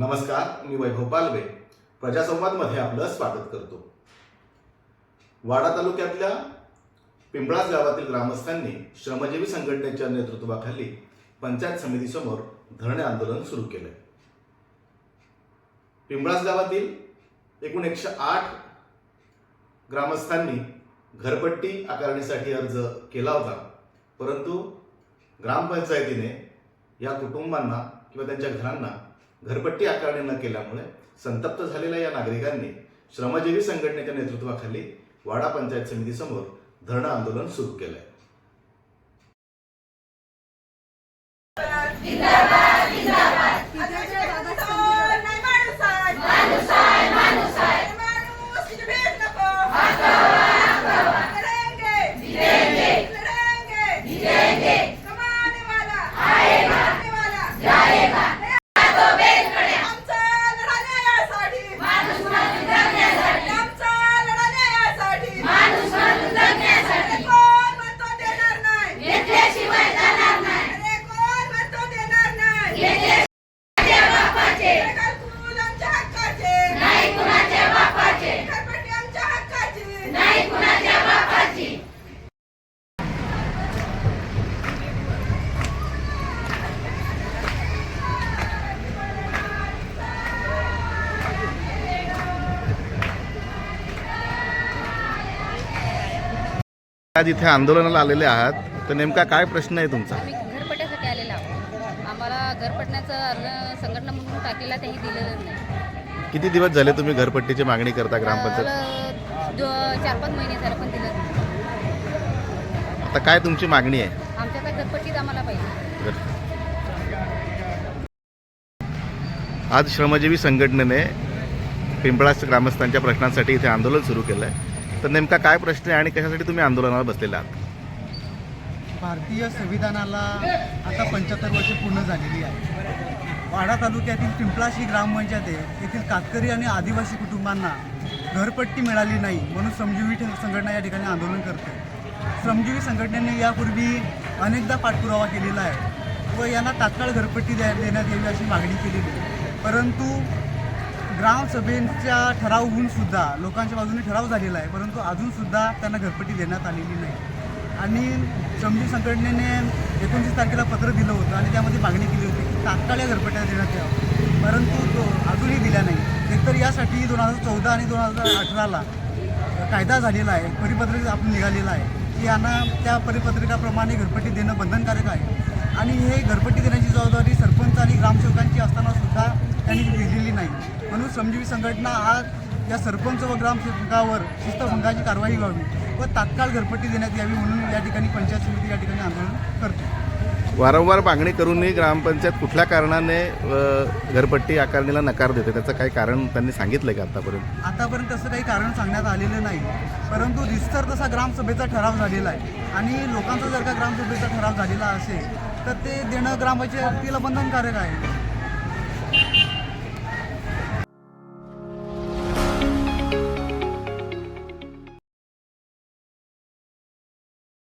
नमस्कार मी वैभव पालवे. प्रजासंवादमध्ये आपलं स्वागत करतो. वाडा तालुक्यातल्या पिंपळास गावातील ग्रामस्थांनी श्रमजीवी संघटनेच्या नेतृत्वाखाली पंचायत समितीसमोर धरणे आंदोलन सुरू केलं पिंपळास गावातील एकूण एकशे आठ ग्रामस्थांनी घरपट्टी आकारणीसाठी अर्ज केला होता. परंतु ग्रामपंचायतीने या कुटुंबांना किंवा त्यांच्या घरांना घरपट्टी आकारणी न केल्यामुळे संतप्त झालेल्या या नागरिकांनी श्रमजीवी संघटनेच्या नेतृत्वाखाली वाडा पंचायत समितीसमोर धरणं आंदोलन सुरू केलंय. आहे आज इथे आंदोलनाला आलेले आहात. तर नेमका काय प्रश्न आहे तुमचा? आम्ही घरपट्ट्यासाठी आलेलो आहोत. आम्हाला घरपट्ट्याचा अर्ज संघटना म्हणून टाकलेला तेही दिलेलं नाही. किती दिवस झाले तुम्ही घरपट्टीची मागणी करता ग्रामपंचायत? आम्हाला दो- चार पाच महिने झाले पण दिलं नाही. आता काय तुमची मागणी आहे? आमच्या आता घरपट्टीत आम्हाला पाहिजे. आज श्रमजीवी संघटनेने पिंपळास ग्रामस्थांच्या प्रश्नांसाठी इथे आंदोलन सुरू केलं आहे तर नेमका काय प्रश्न आहे आणि कशासाठी तुम्ही आंदोलनाला बसलेला आहात? भारतीय संविधानाला आता पंच्याहत्तर वर्षे पूर्ण झालेली आहे. वाडा तालुक्यातील पिंपळाशी ग्रामपंचायत आहे. येथील कातकरी आणि आदिवासी कुटुंबांना घरपट्टी मिळाली नाही म्हणून श्रमजीवी संघटना या ठिकाणी आंदोलन करते. श्रमजीवी संघटनेने यापूर्वी अनेकदा पाठपुरावा केलेला आहे व यांना तात्काळ घरपट्टी द्या देण्यात यावी अशी मागणी केलेली आहे. परंतु ग्रामसभेच्या ठराव होऊन सुद्धा लोकांच्या बाजूने ठराव झालेला आहे परंतु अजूनसुद्धा त्यांना घरपट्टी देण्यात आलेली नाही. आणि चमजी संघटनेने एकोणतीस तारखेला पत्र दिलं होतं आणि त्यामध्ये मागणी केली होती की तात्काळ या घरपट्ट्या देण्यात यावं परंतु तो अजूनही दिल्या नाही. एकतर यासाठी दोन हजार चौदा आणि दोन हजार अठराला कायदा झालेला आहे परिपत्रक आपण निघालेला आहे की यांना त्या परिपत्रकाप्रमाणे घरपट्टी देणं बंधनकारक आहे. आणि हे घरपट्टी देण्याची जबाबदारी सरपंच आणि ग्रामसेवकांची असताना सुद्धा त्यांनी दिलेली नाही. म्हणून श्रमजीवी संघटना आज या सरपंच व ग्रामसेवकावर शिस्तभंगाची कारवाई व्हावी व तात्काळ घरपट्टी देण्यात यावी म्हणून या ठिकाणी पंचायत समिती या ठिकाणी आंदोलन करते. वारंवार मागणी करूनही ग्रामपंचायत कुठल्या कारणाने घरपट्टी आकारणीला नकार देते? त्याचं काही कारण त्यांनी सांगितलंय का आतापर्यंत? आतापर्यंत तसं काही कारण सांगण्यात आलेलं नाही. परंतु रिस्तर तसा ग्रामसभेचा ठराव झालेला आहे. आणि लोकांचा जर का ग्रामसभेचा ठराव झालेला असेल तर ते देणं ग्रामपंचायतीला बंधनकारक आहे.